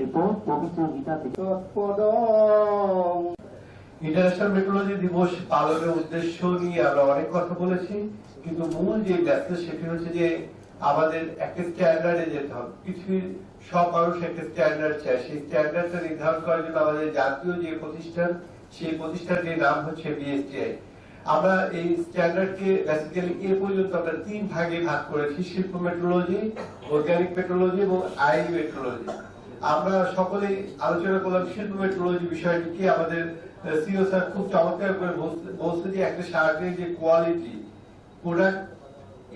এরপর পবিত্র গীতা থেকে। ইন্টারন্যাশনাল মেট্রোলজি দিবস পালনের উদ্দেশ্য নিয়ে আমরা অনেক কথা বলেছি কিন্তু মূল যে মেসেজ সেটি হচ্ছে যে আমাদের একটা স্ট্যান্ডার্ডে যেতে হবে। পৃথিবীর সব মানুষ একটা স্ট্যান্ডার্ড চায়। সেই স্ট্যান্ডার্ডটা নির্ধারণ করার জন্য আমাদের জাতীয় যে প্রতিষ্ঠান সেই প্রতিষ্ঠানটির নাম হচ্ছে বিএসটিআই আমরা এই স্ট্যান্ডার্ডকে বেসিক্যালি এ পর্যন্ত আমরা তিন ভাগে ভাগ করেছি শিল্প মেট্রোলজি অর্গানিক মেট্রোলজি এবং আইন মেট্রোলজি আমরা সকলেই আলোচনা করলাম শিল্প মেট্রোলজি বিষয়টিকে। আমাদের সিও স্যার খুব চমৎকার করে বলছে- যে একটা শার্টের যে কোয়ালিটি প্রোডাক্ট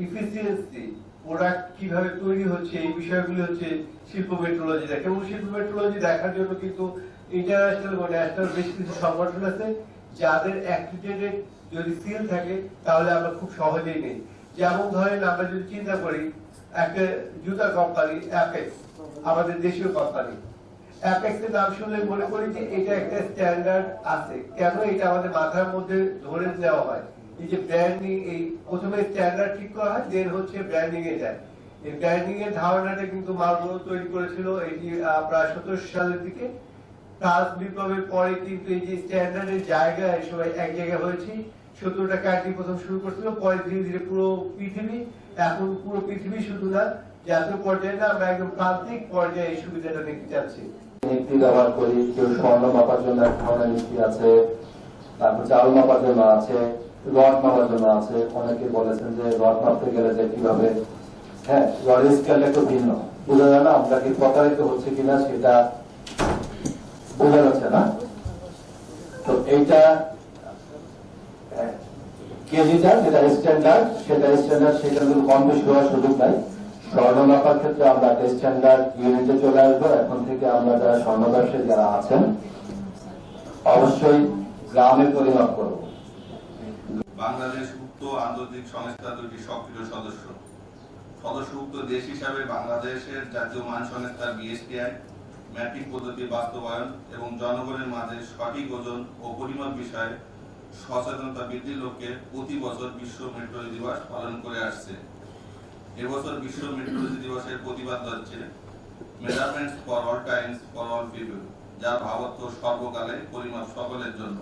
ইফিসিয়েন্সি প্রোডাক্ট কীভাবে তৈরি হচ্ছে, এই বিষয়গুলি হচ্ছে শিল্প মেট্রোলজি দেখে। এবং শিল্প মেট্রোলজি দেখার জন্য কিন্তু ইন্টারন্যাশনাল এবং ন্যাশনাল বেশ কিছু সংগঠন আছে, যাদের অ্যাক্রিডিটেড যদি সিল থাকে, তাহলে আমরা খুব সহজেই নেই। যেমন ধরেন আমরা যদি চিন্তা করি একটা জুতা কোম্পানি আমাদের দেশীয় কোম্পানি অ্যাপেক্স এর নাম মনে করি যে এটা একটা স্ট্যান্ডার্ড আছে। কেন এটা আমাদের মাথার মধ্যে ধরে হয়? এই যে ব্র্যান্ডিং এই প্রথমে স্ট্যান্ডার্ড ঠিক করা হয় দেন হচ্ছে ব্র্যান্ডিং এ যায়। এই ব্র্যান্ডিং এর ধারণাটা কিন্তু মালগুলো তৈরি করেছিল এটি প্রায় সতেরোশো সালের দিকে। বিপ্লবের পরে কিন্তু এই যে স্ট্যান্ডার্ডের জায়গায় সবাই এক জায়গায় হয়েছি। সত্তরটা কান্ট্রি প্রথম শুরু করছিল, পরে ধীরে ধীরে পুরো পৃথিবী, এখন পুরো পৃথিবী শুধু না জাতীয় পর্যায়ে না আমরা একদম প্রান্তিক পর্যায়ে এই সুবিধাটা নিতে চাচ্ছি। ব্যবহার করি, কেউ স্বর্ণ মাপার জন্য এক ধরনের নীতি আছে, তারপর চাল মাপার জন্য আছে, রড মাপার জন্য আছে। অনেকে বলেছেন যে রড মাপতে গেলে যে কীভাবে হ্যাঁ রডের স্কেলটা একটু ভিন্ন। বোঝা যায় না আমরা কি প্রতারিত হচ্ছে কিনা সেটা বোঝা যাচ্ছে না। তো এইটা কেজিটা যেটা স্ট্যান্ডার্ড সেটা স্ট্যান্ডার্ড সেটা কিন্তু কম বেশি হওয়ার সুযোগ নাই। ক্ষেত্রে আমরা স্ট্যান্ডার্ড ইউনিটে চলে আসব। এখন থেকে আমরা যারা যারা আছেন, অবশ্যই গ্রামে পরিমাপ করব। বাংলাদেশ উক্ত আন্তর্জাতিক সংস্থা দুটি সক্রিয় সদস্য। সদস্যভুক্ত দেশ হিসাবে বাংলাদেশের জাতীয় মান সংস্থা বিএসটিআই ম্যাট্রিক পদ্ধতি বাস্তবায়ন এবং জনগণের মাঝে সঠিক ওজন ও পরিমাপ বিষয়ে সচেতনতা বৃদ্ধির লক্ষ্যে প্রতি বছর বিশ্ব মেট্রোলজি দিবস পালন করে আসছে। এবছর বিশ্ব মেট্রোলজি দিবসের প্রতিবাদ হচ্ছে measurements for all times for all people, যা ভাবত্ব সর্বকালে পরিমাপ সকলের জন্য।